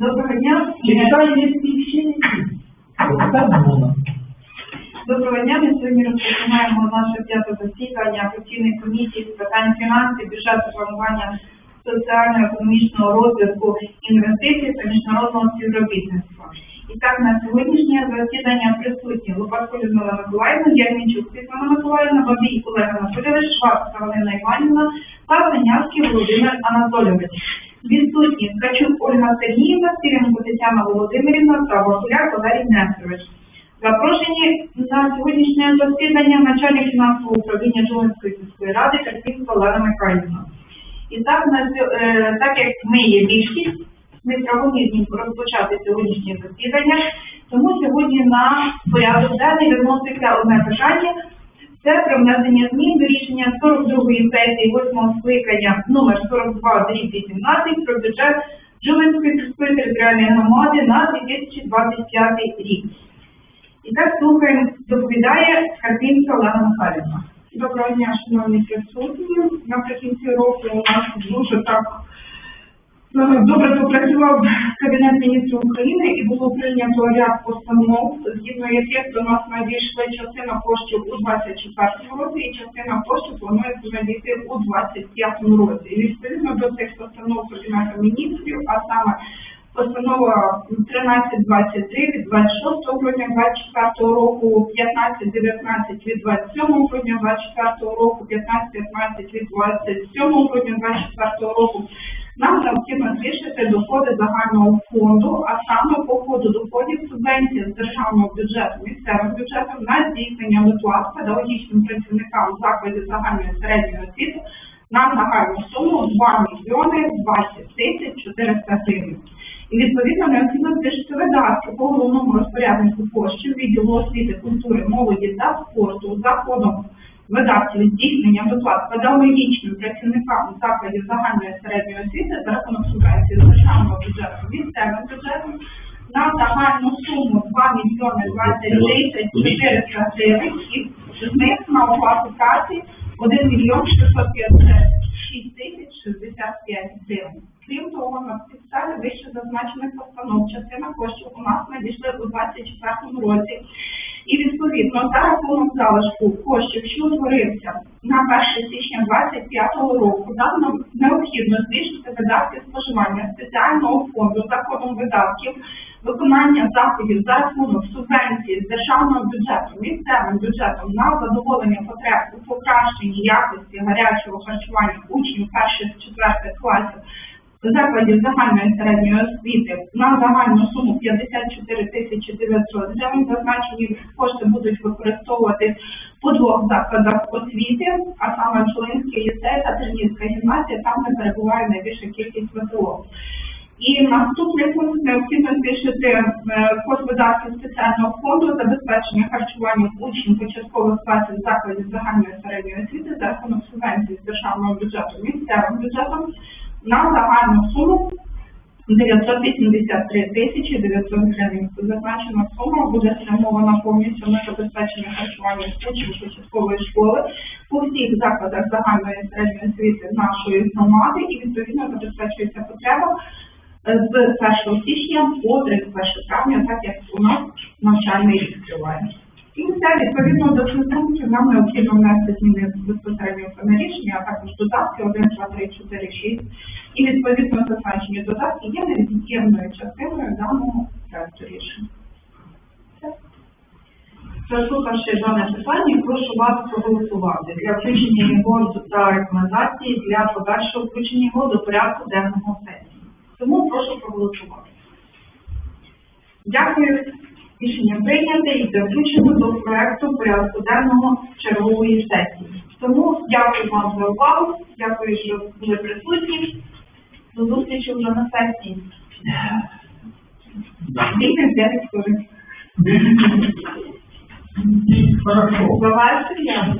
Доброго дня. Читаю не Доброго дня. Ми сьогодні розпочинаємо наше п'яте засідання постійної комісії з питань фінансів, бюджету, планування соціально-економічного розвитку, інвестицій та міжнародного співробітництва. І так, на сьогоднішнє засідання присутні Лопатко Людмила Миколаївна, Ярмінчук Світлана Миколаївна, Бабій Олег Анатолійович, Шварц Галина Іванівна та Володимир Анатолійович. Відсутні Ткачук Ольга Сергіївна, Сіренко Тетяна Володимирівна та Валерій Нестерович. Запрошені на сьогоднішнє засідання начальник фінансового управління Жолинської сільської ради Карпінська Олена Михайлівна. І так, е, так як ми є більшість, ми правомірні розпочати сьогоднішнє засідання, тому сьогодні на порядок денний виноситься одне питання. Це про внесення змін до рішення 42-ї сесії 8-го скликання номер 42 дріб 18 про бюджет Жулинської сільської територіальної громади на 2025 рік. І так слухаємо, доповідає Карпінська Олена Михайлівна. Доброго дня, шановні присутні. Наприкінці року у нас дуже так е, добре попрацював Кабінет міністрів України було прийнято ряд постанов, згідно яких до нас надійшли частина коштів у 24 році і частина коштів планується надійти у 25 році. І відповідно до цих постанов Кабінету міністрів, а саме Постанова 1323 від 26 грудня 24 року, 1519 від 27 грудня 24 року, 1515 від 27 грудня 24 року. Збільшити доходи загального фонду, а саме по ходу доходів субвенції з державного бюджету місцевим бюджетом на здійснення виплат педагогічним працівникам закладів загальної середньої освіти на загальну суму 2 мільйони 20 тисяч 400 гривень. І відповідно необхідно збільшити видатки по головному розпоряднику коштів відділу освіти, культури, молоді та спорту за ходом видатків здійснення виплат педагогічним працівникам закладів загальної середньої освіти за рахунок субвенції з державного бюджету місцевим бюджетом на загальну суму 2 мільйони 20 тисяч 400 гривень і з них на оплату праці 1 мільйон 656 тисяч 65 гривень. Крім того, на підставі вище зазначених постанов частина коштів у нас надійшли у 2024 році. І відповідно за рахунок залишку коштів, що утворився на 1 січня 2025 року, дано необхідно збільшити видатки споживання спеціального фонду за кодом видатків, виконання заходів за рахунок субвенції з державного бюджету місцевим бюджетом на задоволення потреб у покращенні якості гарячого харчування учнів перших-четвертих класів закладів загальної середньої освіти на загальну суму 54 тисячі 900 гривень. Зазначені кошти будуть використовувати по двох закладах освіти, а саме Чолинський ліцей та Тернівська гімназія, там де перебуває найбільша кількість ВПО. І наступний пункт необхідно збільшити е, кошт видатків спеціального фонду забезпечення харчування учнів початкових класів закладів загальної середньої освіти за рахунок субвенції з державного бюджету місцевим бюджетом на загальну суму 983 тисячі 900 гривень. Зазначена сума буде спрямована повністю на забезпечення харчування учнів початкової школи по всіх закладах загальної середньої освіти нашої громади і відповідно забезпечується потреба е, з 1 січня по 31 травня, так як у нас навчальний рік триває. І відповідно до пунктів нам необхідно внести зміни безпосередньо саме рішення, а також додатки 1, 2, 3, 4, 6. І відповідно зазначені додатки є невід'ємною частиною даного проекту рішення. Заслухавши дане питання, прошу вас проголосувати для включення його та рекомендації для подальшого включення його до порядку денного сесії. Тому прошу проголосувати. Дякую. Рішення прийняте і це включено до проекту порядку денного чергової сесії. Тому дякую вам за увагу, дякую, що були присутні. До зустрічі вже на сесії. Вікна 9 хвилин. Хорошо. Давайте я.